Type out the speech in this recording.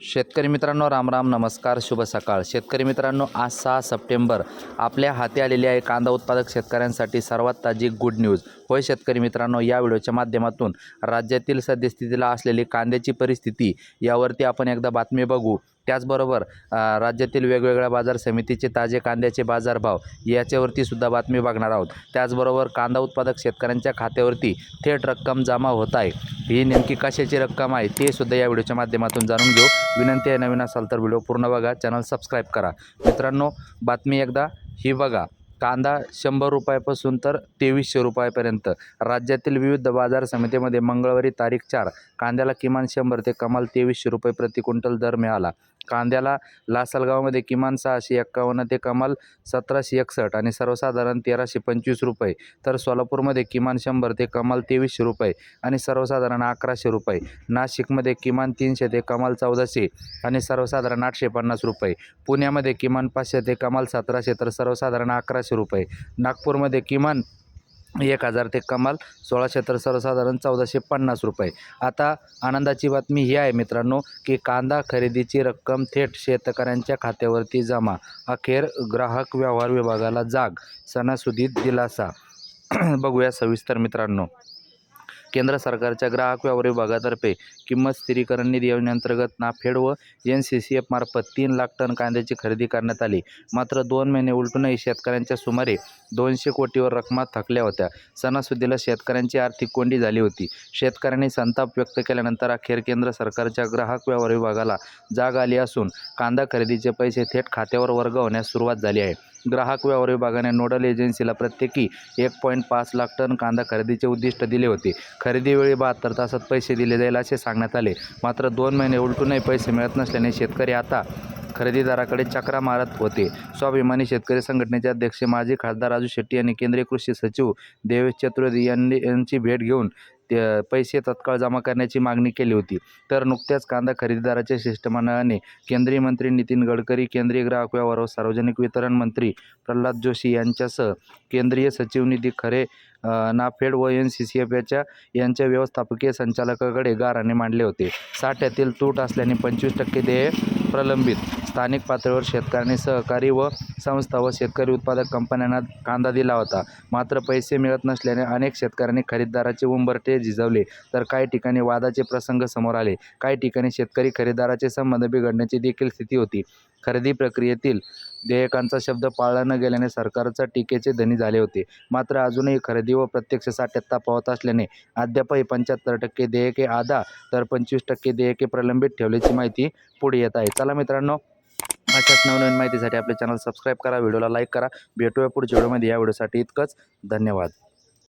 शेतकरी मित्रांनो राम राम नमस्कार शुभ सकाळ. शेतकरी मित्रांनो आज सहा सप्टेंबर. आपल्या हाती आलेली आहे कांदा उत्पादक शेतकऱ्यांसाठी सर्वात ताजी गुड न्यूज होय शेतकरी मित्रांनो या व्हिडिओच्या माध्यमातून राज्यातील सद्यस्थितीला असलेली कांद्याची परिस्थिती यावरती आपण एकदा बातमी बघू. त्याचबरोबर राज्यातील वेगवेगळ्या बाजार समितीचे ताजे कांद्याचे बाजारभाव याच्यावरती सुद्धा बातमी बघणार आहोत. त्याचबरोबर कांदा उत्पादक शेतकऱ्यांच्या खात्यावरती थेट रक्कम जमा होत आहे. ही नेमकी कशाची रक्कम आहे ते सुद्धा या व्हिडिओच्या माध्यमातून जाणून घेऊ. विनंती आहे नवीन असाल तर व्हिडिओ पूर्ण बघा चॅनल सबस्क्राईब करा. मित्रांनो बातमी एकदा ही बघा. कांदा शंभर रुपयापासून तर तेवीसशे रुपयापर्यंत. राज्यातील विविध बाजार समितीमध्ये मंगळवारी तारीख चार. कांद्याला किमान शंभर ते कमाल तेवीसशे रुपये प्रति क्विंटल दर मिळाला. कांद्याला लासलगावमध्ये किमान सहाशे एक्कावन्न ते कमाल सतराशे एकसष्ट आणि सर्वसाधारण तेराशे पंचवीस रुपये. तर सोलापूरमध्ये किमान शंभर ते कमाल तेवीसशे रुपये आणि सर्वसाधारण अकराशे रुपये. नाशिकमध्ये किमान तीनशे ते कमाल चौदाशे आणि सर्वसाधारण आठशे पन्नास रुपये. पुण्यामध्ये किमान पाचशे ते कमाल सतराशे तर सर्वसाधारण अकराशे रुपये. नागपूरमध्ये किमान एक हजार ते कमाल सोळाशे तर सर्वसाधारण चौदाशे पन्नास रुपये. आता आनंदाची बातमी ही आहे मित्रांनो की कांदा खरेदीची रक्कम थेट शेतकऱ्यांच्या खात्यावरती जमा. अखेर ग्राहक व्यवहार विभागाला जाग सणासुदीत दिलासा. बघूया सविस्तर मित्रांनो. केंद्र सरकारच्या ग्राहक व्यवहार विभागातर्फे किंमत स्थिरीकरण निधी योजनेअंतर्गत नाफेड व एन सी सी एफ मार्फत तीन लाख टन कांद्याची खरेदी करण्यात आली. मात्र दोन महिने उलटूनही शेतकऱ्यांच्या सुमारे दोनशे कोटीवर रकमा थकल्या होत्या. सणासुदीला शेतकऱ्यांची आर्थिक कोंडी झाली होती. शेतकऱ्यांनी संताप व्यक्त केल्यानंतर अखेर केंद्र सरकारच्या ग्राहक व्यवहार विभागाला जाग आली असून कांदा खरेदीचे पैसे थेट खात्यावर वर्ग होण्यास सुरुवात झाली आहे. ग्राहक व्यवहार विभागाने नोडल एजन्सीला प्रत्येकी एक पॉईंट पाच लाख टन कांदा खरेदीचे उद्दिष्ट दिले होते. खरेदीवेळी बहात्तर तासात पैसे दिले जाईल असे सांगण्यात आले. मात्र दोन महिने उलटूनही पैसे मिळत नसल्याने शेतकरी आता खरेदीदाराकडे चक्रा मारत होते. स्वाभिमानी शेतकरी संघटनेचे अध्यक्ष माजी खासदार राजू शेट्टी यांनी केंद्रीय कृषी सचिव देवेश चतुर्वेदी यांनी यांची भेट घेऊन ते पैसे तत्काळ जमा करण्याची मागणी केली होती. तर नुकत्याच कांदा खरेदीदाराच्या शिष्टमंडळाने केंद्रीय मंत्री नितीन गडकरी केंद्रीय ग्राहक व्यवहार व सार्वजनिक वितरण मंत्री प्रल्हाद जोशी यांच्यासह केंद्रीय सचिव निधी खरे नाफेड व एन सी सी एफ याच्या यांच्या व्यवस्थापकीय संचालकाकडे गाराने मांडले होते. साठ्यातील तूट असल्याने पंचवीस टक्के देय प्रलंबित. स्थानिक पातळीवर शेतकऱ्यांनी सहकारी व संस्था व शेतकरी उत्पादक कंपन्यांना कांदा दिला होता. मात्र पैसे मिळत नसल्याने अनेक शेतकऱ्यांनी खरेदीदाराचे उंबरटे झिजवले. तर काही ठिकाणी वादाचे प्रसंग समोर आले. काही ठिकाणी शेतकरी खरेदीदाराचे संबंध बिघडण्याची देखील स्थिती होती. खरेदी प्रक्रियेतील देयकांचा शब्द पाळला न गेल्याने सरकारचा टीकेचे धनी झाले होते. मात्र अजूनही खरेदी व प्रत्यक्ष साठ्यात तफावत असल्याने अद्यापही पंच्याहत्तर टक्के देयके आधा तर पंचवीस टक्के देयके प्रलंबित ठेवल्याची माहिती पुढे येत आहे. चला मित्रांनो अशाच नवनवीन माहितीसाठी आपले चॅनल सबस्क्राईब करा व्हिडिओला लाईक करा. भेटूया पुढच्या व्हिडिओमध्ये. या व्हिडिओसाठी इतकंच. धन्यवाद.